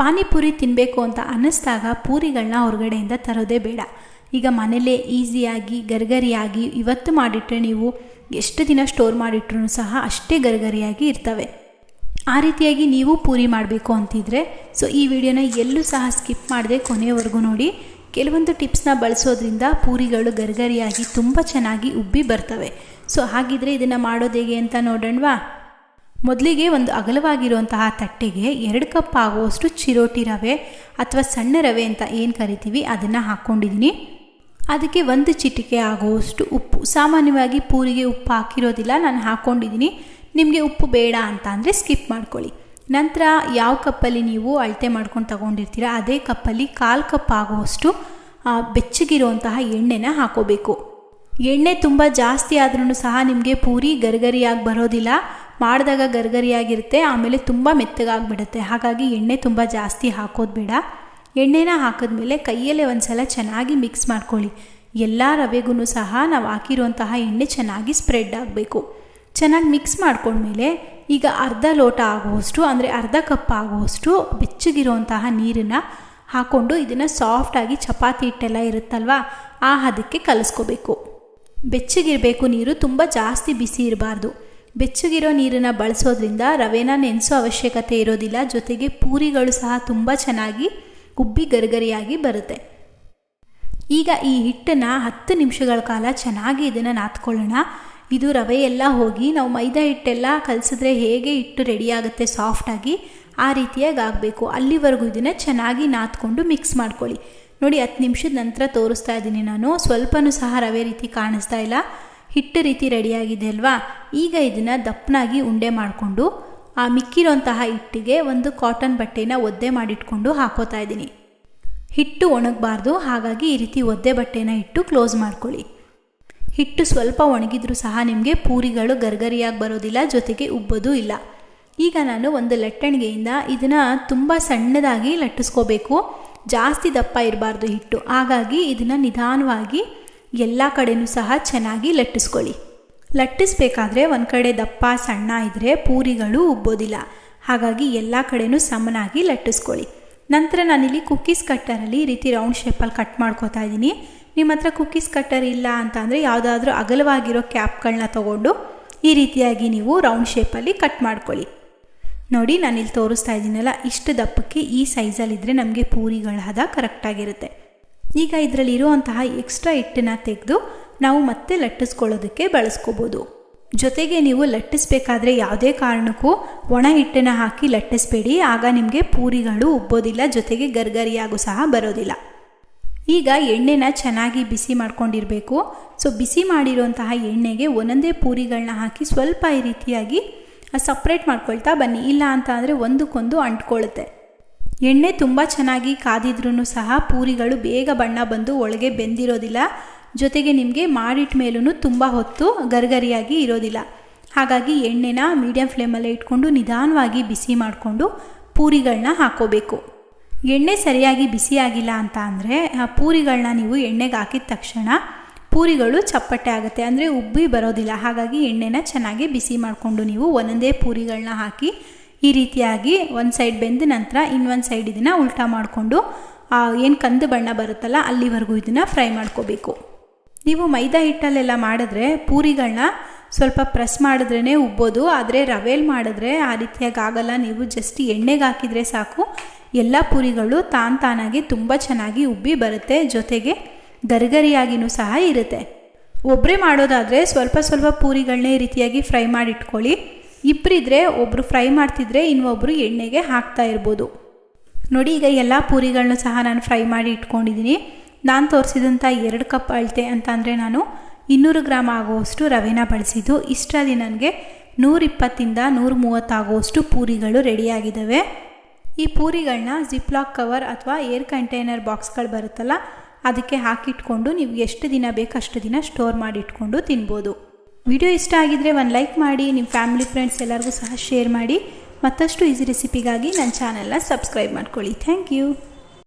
ಪಾನಿಪುರಿ ತಿನ್ನಬೇಕು ಅಂತ ಅನ್ನಿಸ್ದಾಗ ಪೂರಿಗಳನ್ನ ಹೊರಗಡೆಯಿಂದ ತರೋದೇ ಬೇಡ. ಈಗ ಮನೇಲೇ ಈಸಿಯಾಗಿ, ಗರ್ಗರಿಯಾಗಿ ಇವತ್ತು ಮಾಡಿಟ್ರೆ ನೀವು ಎಷ್ಟು ದಿನ ಸ್ಟೋರ್ ಮಾಡಿಟ್ರೂ ಸಹ ಅಷ್ಟೇ ಗರ್ಗರಿಯಾಗಿ ಇರ್ತವೆ. ಆ ರೀತಿಯಾಗಿ ನೀವು ಪೂರಿ ಮಾಡಬೇಕು ಅಂತಿದ್ರೆ ಸೊ ಈ ವಿಡಿಯೋನ ಎಲ್ಲೂ ಸಹ ಸ್ಕಿಪ್ ಮಾಡದೆ ಕೊನೆಯವರೆಗೂ ನೋಡಿ. ಕೆಲವೊಂದು ಟಿಪ್ಸ್ನ ಬಳಸೋದ್ರಿಂದ ಪೂರಿಗಳು ಗರ್ಗರಿಯಾಗಿ ತುಂಬ ಚೆನ್ನಾಗಿ ಉಬ್ಬಿ ಬರ್ತವೆ. ಸೊ ಹಾಗಿದ್ರೆ ಇದನ್ನು ಮಾಡೋದು ಹೇಗೆ ಅಂತ ನೋಡೋಣವಾ? ಮೊದಲಿಗೆ ಒಂದು ಅಗಲವಾಗಿರುವಂತಹ ತಟ್ಟೆಗೆ ಎರಡು ಕಪ್ ಆಗುವಷ್ಟು ಚಿರೋಟಿ ರವೆ ಅಥವಾ ಸಣ್ಣ ರವೆ ಅಂತ ಏನು ಕರಿತೀವಿ ಅದನ್ನು ಹಾಕ್ಕೊಂಡಿದ್ದೀನಿ ಅದಕ್ಕೆ ಒಂದು ಚಿಟಿಕೆ ಆಗುವಷ್ಟು ಉಪ್ಪು. ಸಾಮಾನ್ಯವಾಗಿ ಪೂರಿಗೆ ಉಪ್ಪು ಹಾಕಿರೋದಿಲ್ಲ, ನಾನು ಹಾಕ್ಕೊಂಡಿದ್ದೀನಿ ನಿಮಗೆ ಉಪ್ಪು ಬೇಡ ಅಂತ ಅಂದರೆ ಸ್ಕಿಪ್ ಮಾಡ್ಕೊಳ್ಳಿ. ನಂತರ ಯಾವ ಕಪ್ಪಲ್ಲಿ ನೀವು ಅಳತೆ ಮಾಡ್ಕೊಂಡು ತಗೊಂಡಿರ್ತೀರ, ಅದೇ ಕಪ್ಪಲ್ಲಿ ಕಾಲು ಕಪ್ ಆಗುವಷ್ಟು ಬೆಚ್ಚಗಿರುವಂತಹ ಎಣ್ಣೆನ ಹಾಕೋಬೇಕು. ಎಣ್ಣೆ ತುಂಬ ಜಾಸ್ತಿ ಆದ್ರೂ ಸಹ ನಿಮಗೆ ಪೂರಿ ಗರ್ಗರಿಯಾಗಿ ಬರೋದಿಲ್ಲ. ಮಾಡಿದಾಗ ಗರ್ಗರಿಯಾಗಿರುತ್ತೆ, ಆಮೇಲೆ ತುಂಬ ಮೆತ್ತಗಾಗ್ಬಿಡುತ್ತೆ. ಹಾಗಾಗಿ ಎಣ್ಣೆ ತುಂಬ ಜಾಸ್ತಿ ಹಾಕೋದು ಬೇಡ. ಎಣ್ಣೆನ ಹಾಕಿದ್ಮೇಲೆ ಕೈಯಲ್ಲೇ ಒಂದು ಸಲ ಚೆನ್ನಾಗಿ ಮಿಕ್ಸ್ ಮಾಡ್ಕೊಳ್ಳಿ. ಎಲ್ಲ ರವೆಗೂ ಸಹ ನಾವು ಹಾಕಿರುವಂತಹ ಎಣ್ಣೆ ಚೆನ್ನಾಗಿ ಸ್ಪ್ರೆಡ್ ಆಗಬೇಕು. ಚೆನ್ನಾಗಿ ಮಿಕ್ಸ್ ಮಾಡ್ಕೊಂಡ್ಮೇಲೆ ಈಗ ಅರ್ಧ ಲೋಟ ಆಗುವಷ್ಟು, ಅಂದರೆ ಅರ್ಧ ಕಪ್ ಆಗುವಷ್ಟು ಬೆಚ್ಚಗಿರುವಂತಹ ನೀರನ್ನು ಹಾಕ್ಕೊಂಡು ಇದನ್ನು ಸಾಫ್ಟಾಗಿ ಚಪಾತಿ ಹಿಟ್ಟೆಲ್ಲ ಇರುತ್ತಲ್ವ, ಆ ಹದಕ್ಕೆ ಕಲಿಸ್ಕೋಬೇಕು. ಬೆಚ್ಚಗಿರಬೇಕು ನೀರು ತುಂಬ ಜಾಸ್ತಿ ಬಿಸಿ ಇರಬಾರ್ದು. ಬೆಚ್ಚಗಿರೋ ನೀರನ್ನು ಬಳಸೋದ್ರಿಂದ ರವೆನ ನೆನೆಸೋ ಅವಶ್ಯಕತೆ ಇರೋದಿಲ್ಲ. ಜೊತೆಗೆ ಪೂರಿಗಳು ಸಹ ತುಂಬ ಚೆನ್ನಾಗಿ ಉಬ್ಬಿ ಗರಿಗರಿಯಾಗಿ ಬರುತ್ತೆ. ಈಗ ಈ ಹಿಟ್ಟನ್ನು ಹತ್ತು ನಿಮಿಷಗಳ ಕಾಲ ಚೆನ್ನಾಗಿ ಇದನ್ನು ನಾದ್ಕೊಳ್ಳೋಣ ಇದು ರವೆ ಎಲ್ಲ ಹೋಗಿ ನಾವು ಮೈದಾ ಹಿಟ್ಟೆಲ್ಲ ಕಲಸಿದ್ರೆ ಹೇಗೆ ಹಿಟ್ಟು ರೆಡಿಯಾಗುತ್ತೆ ಸಾಫ್ಟಾಗಿ ಆ ರೀತಿಯಾಗಿ ಆಗಬೇಕು. ಅಲ್ಲಿವರೆಗೂ ಇದನ್ನು ಚೆನ್ನಾಗಿ ನಾದ್ಕೊಂಡು ಮಿಕ್ಸ್ ಮಾಡ್ಕೊಳ್ಳಿ. ನೋಡಿ, ಹತ್ತು ನಿಮಿಷದ ನಂತರ ತೋರಿಸ್ತಾ ಇದ್ದೀನಿ ನಾನು. ಸ್ವಲ್ಪನೂ ಸಹ ರವೆ ರೀತಿ ಕಾಣಿಸ್ತಾ ಇಲ್ಲ. ಹಿಟ್ಟು ರೀತಿ ರೆಡಿಯಾಗಿದೆ ಅಲ್ವಾ? ಈಗ ಇದನ್ನು ದಪ್ಪನಾಗಿ ಉಂಡೆ ಮಾಡಿಕೊಂಡು, ಆ ಮಿಕ್ಕಿರೋಂತಹ ಹಿಟ್ಟಿಗೆ ಒಂದು ಕಾಟನ್ ಬಟ್ಟೆನ ಒದ್ದೆ ಮಾಡಿಟ್ಕೊಂಡು ಹಾಕೋತಾ ಇದ್ದೀನಿ. ಹಿಟ್ಟು ಒಣಗಬಾರ್ದು, ಹಾಗಾಗಿ ಈ ರೀತಿ ಒದ್ದೆ ಬಟ್ಟೆನ ಇಟ್ಟು ಕ್ಲೋಸ್ ಮಾಡ್ಕೊಳ್ಳಿ. ಹಿಟ್ಟು ಸ್ವಲ್ಪ ಒಣಗಿದ್ರೂ ಸಹ ನಿಮಗೆ ಪೂರಿಗಳು ಗರ್ಗರಿಯಾಗಿ ಬರೋದಿಲ್ಲ, ಜೊತೆಗೆ ಉಬ್ಬೋದೂ ಇಲ್ಲ. ಈಗ ನಾನು ಒಂದು ಲಟ್ಟಣಿಗೆಯಿಂದ ಇದನ್ನು ತುಂಬ ಸಣ್ಣದಾಗಿ ಲಟ್ಟಿಸ್ಕೋಬೇಕು. ಜಾಸ್ತಿ ದಪ್ಪ ಇರಬಾರ್ದು ಹಿಟ್ಟು. ಹಾಗಾಗಿ ಇದನ್ನು ನಿಧಾನವಾಗಿ ಎಲ್ಲ ಕಡೆಯೂ ಸಹ ಚೆನ್ನಾಗಿ ಲಟ್ಟಿಸ್ಕೊಳ್ಳಿ. ಲಟ್ಟಿಸ್ಬೇಕಾದ್ರೆ ಒಂದು ಕಡೆ ದಪ್ಪ, ಸಣ್ಣ ಇದ್ದರೆ ಪೂರಿಗಳು ಉಬ್ಬೋದಿಲ್ಲ. ಹಾಗಾಗಿ ಎಲ್ಲ ಕಡೆಯೂ ಸಮನಾಗಿ ಲಟ್ಟಿಸ್ಕೊಳ್ಳಿ. ನಂತರ ನಾನಿಲ್ಲಿ ಕುಕ್ಕೀಸ್ ಕಟ್ಟರಲ್ಲಿ ಈ ರೀತಿ ರೌಂಡ್ ಶೇಪಲ್ಲಿ ಕಟ್ ಮಾಡ್ಕೋತಾ ಇದ್ದೀನಿ. ನಿಮ್ಮ ಹತ್ರ ಕುಕ್ಕೀಸ್ ಕಟ್ಟರ್ ಇಲ್ಲ ಅಂತ ಅಂದರೆ ಯಾವುದಾದ್ರೂ ಅಗಲವಾಗಿರೋ ಕ್ಯಾಪ್ಗಳನ್ನ ತೊಗೊಂಡು ಈ ರೀತಿಯಾಗಿ ನೀವು ರೌಂಡ್ ಶೇಪಲ್ಲಿ ಕಟ್ ಮಾಡ್ಕೊಳ್ಳಿ. ನೋಡಿ, ನಾನಿಲ್ಲಿ ತೋರಿಸ್ತಾ ಇದ್ದೀನಲ್ಲ, ಇಷ್ಟು ದಪ್ಪಕ್ಕೆ ಈ ಸೈಜಲ್ಲಿದ್ದರೆ ನಮಗೆ ಪೂರಿಗಳ ಹದ ಕರೆಕ್ಟಾಗಿರುತ್ತೆ. ಈಗ ಇದರಲ್ಲಿ ಇರುವಂತಹ ಎಕ್ಸ್ಟ್ರಾ ಹಿಟ್ಟನ್ನ ತೆಗೆದು ನಾವು ಮತ್ತೆ ಲಟ್ಟಿಸ್ಕೊಳ್ಳೋದಕ್ಕೆ ಬಳಸ್ಕೋಬೋದು. ಜೊತೆಗೆ ನೀವು ಲಟ್ಟಿಸ್ಬೇಕಾದ್ರೆ ಯಾವುದೇ ಕಾರಣಕ್ಕೂ ಒಣ ಹಿಟ್ಟನ್ನು ಹಾಕಿ ಲಟ್ಟಿಸ್ಬೇಡಿ, ಆಗ ನಿಮಗೆ ಪೂರಿಗಳು ಉಬ್ಬೋದಿಲ್ಲ, ಜೊತೆಗೆ ಗರ್ಗರಿಯಾಗೂ ಸಹ ಬರೋದಿಲ್ಲ. ಈಗ ಎಣ್ಣೆನ ಚೆನ್ನಾಗಿ ಬಿಸಿ ಮಾಡ್ಕೊಂಡಿರಬೇಕು. ಸೊ, ಬಿಸಿ ಮಾಡಿರುವಂತಹ ಎಣ್ಣೆಗೆ ಒಂದೊಂದೇ ಪೂರಿಗಳನ್ನ ಹಾಕಿ ಸ್ವಲ್ಪ ಈ ರೀತಿಯಾಗಿ ಸಪ್ರೇಟ್ ಮಾಡ್ಕೊಳ್ತಾ ಬನ್ನಿ. ಇಲ್ಲ ಅಂತ ಅಂದರೆ ಒಂದಕ್ಕೊಂದು ಅಂಟ್ಕೊಳ್ಳುತ್ತೆ ಎಣ್ಣೆ ತುಂಬ ಚೆನ್ನಾಗಿ ಕಾದಿದ್ರೂ ಸಹ ಪೂರಿಗಳು ಬೇಗ ಬಣ್ಣ ಬಂದು ಒಳಗೆ ಬೆಂದಿರೋದಿಲ್ಲ. ಜೊತೆಗೆ ನಿಮಗೆ ಮಾಡಿಟ್ಟ ಮೇಲೂ ತುಂಬ ಹೊತ್ತು ಗರ್ಗರಿಯಾಗಿ ಇರೋದಿಲ್ಲ. ಹಾಗಾಗಿ ಎಣ್ಣೆನ ಮೀಡಿಯಂ ಫ್ಲೇಮಲ್ಲೇ ಇಟ್ಕೊಂಡು ನಿಧಾನವಾಗಿ ಬಿಸಿ ಮಾಡಿಕೊಂಡು ಪೂರಿಗಳನ್ನ ಹಾಕೋಬೇಕು. ಎಣ್ಣೆ ಸರಿಯಾಗಿ ಬಿಸಿಯಾಗಿಲ್ಲ ಅಂತ ಅಂದರೆ ಆ ಪೂರಿಗಳನ್ನ ನೀವು ಎಣ್ಣೆಗೆ ಹಾಕಿದ ತಕ್ಷಣ ಪೂರಿಗಳು ಚಪ್ಪಟೆ ಆಗುತ್ತೆ. ಅಂದರೆ ಉಬ್ಬಿ ಬರೋದಿಲ್ಲ. ಹಾಗಾಗಿ ಎಣ್ಣೆನ ಚೆನ್ನಾಗಿ ಬಿಸಿ ಮಾಡಿಕೊಂಡು ನೀವು ಒಂದೊಂದೇ ಪೂರಿಗಳನ್ನ ಹಾಕಿ ಈ ರೀತಿಯಾಗಿ ಒಂದು ಸೈಡ್ ಬೆಂದ ನಂತರ ಇನ್ನೊಂದು ಸೈಡ್ ಇದನ್ನು ಉಲ್ಟಾ ಮಾಡಿಕೊಂಡು ಏನು ಕಂದು ಬಣ್ಣ ಬರುತ್ತಲ್ಲ ಅಲ್ಲಿವರೆಗೂ ಇದನ್ನು ಫ್ರೈ ಮಾಡ್ಕೋಬೇಕು. ನೀವು ಮೈದಾ ಹಿಟ್ಟಲ್ಲೆಲ್ಲ ಮಾಡಿದ್ರೆ ಪೂರಿಗಳನ್ನ ಸ್ವಲ್ಪ ಪ್ರೆಸ್ ಮಾಡಿದ್ರೇ ಉಬ್ಬೋದು. ಆದರೆ ರವೆಲ್ ಮಾಡಿದ್ರೆ ಆ ರೀತಿಯಾಗಿ ಆಗಲ್ಲ. ನೀವು ಜಸ್ಟ್ ಎಣ್ಣೆಗೆ ಹಾಕಿದರೆ ಸಾಕು. ಎಲ್ಲ ಪೂರಿಗಳು ತಾನ್ ತಾನಾಗಿ ತುಂಬ ಚೆನ್ನಾಗಿ ಉಬ್ಬಿ ಬರುತ್ತೆ. ಜೊತೆಗೆ ಗರಿಗರಿಯಾಗಿನೂ ಸಹ ಇರುತ್ತೆ. ಒಬ್ಬರೇ ಮಾಡೋದಾದರೆ ಸ್ವಲ್ಪ ಸ್ವಲ್ಪ ಪೂರಿಗಳನ್ನೇ ರೀತಿಯಾಗಿ ಫ್ರೈ ಮಾಡಿ ಇಟ್ಕೊಳ್ಳಿ ಇಬ್ಬರಿದ್ರೆ ಒಬ್ಬರು ಫ್ರೈ ಮಾಡ್ತಿದ್ರೆ ಇನ್ನೊಬ್ಬರು ಎಣ್ಣೆಗೆ ಹಾಕ್ತಾ ಇರ್ಬೋದು. ನೋಡಿ ಈಗ ಎಲ್ಲ ಪೂರಿಗಳನ್ನೂ ಸಹ ನಾನು ಫ್ರೈ ಮಾಡಿ ಇಟ್ಕೊಂಡಿದ್ದೀನಿ ನಾನು ತೋರಿಸಿದಂಥ ಎರಡು ಕಪ್ ಅಳತೆ ಅಂತ ಅಂದರೆ ನಾನು ಇನ್ನೂರು ಗ್ರಾಮ್ ಆಗುವಷ್ಟು ರವೆನ ಬಳಸಿದ್ದು. ಇಷ್ಟರಲ್ಲಿ ನನಗೆ ನೂರಿಪ್ಪತ್ತಿಂದ ನೂರು ಮೂವತ್ತಾಗುವಷ್ಟು ಪೂರಿಗಳು ರೆಡಿಯಾಗಿದ್ದಾವೆ ಈ ಪೂರಿಗಳನ್ನ ಜಿಪ್ಲಾಕ್ ಕವರ್ ಅಥವಾ ಏರ್ ಕಂಟೈನರ್ ಬಾಕ್ಸ್ಗಳು ಬರುತ್ತಲ್ಲ ಅದಕ್ಕೆ ಹಾಕಿಟ್ಕೊಂಡು ನೀವು ಎಷ್ಟು ದಿನ ಬೇಕು ಅಷ್ಟು ದಿನ ಸ್ಟೋರ್ ಮಾಡಿ ಇಟ್ಕೊಂಡು ತಿನ್ಬೋದು. ವಿಡಿಯೋ ಇಷ್ಟ ಆಗಿದ್ರೆ ಒಂದು ಲೈಕ್ ಮಾಡಿ, ನಿಮ್ಮ ಫ್ಯಾಮಿಲಿ ಫ್ರೆಂಡ್ಸ್ ಎಲ್ಲರಿಗೂ ಸಹ ಶೇರ್ ಮಾಡಿ. ಮತ್ತಷ್ಟು ಈಸಿ ರೆಸಿಪಿಗಾಗಿ ನನ್ನ ಚಾನೆಲ್ನ ಸಬ್ಸ್ಕ್ರೈಬ್ ಮಾಡ್ಕೊಳ್ಳಿ. Thank you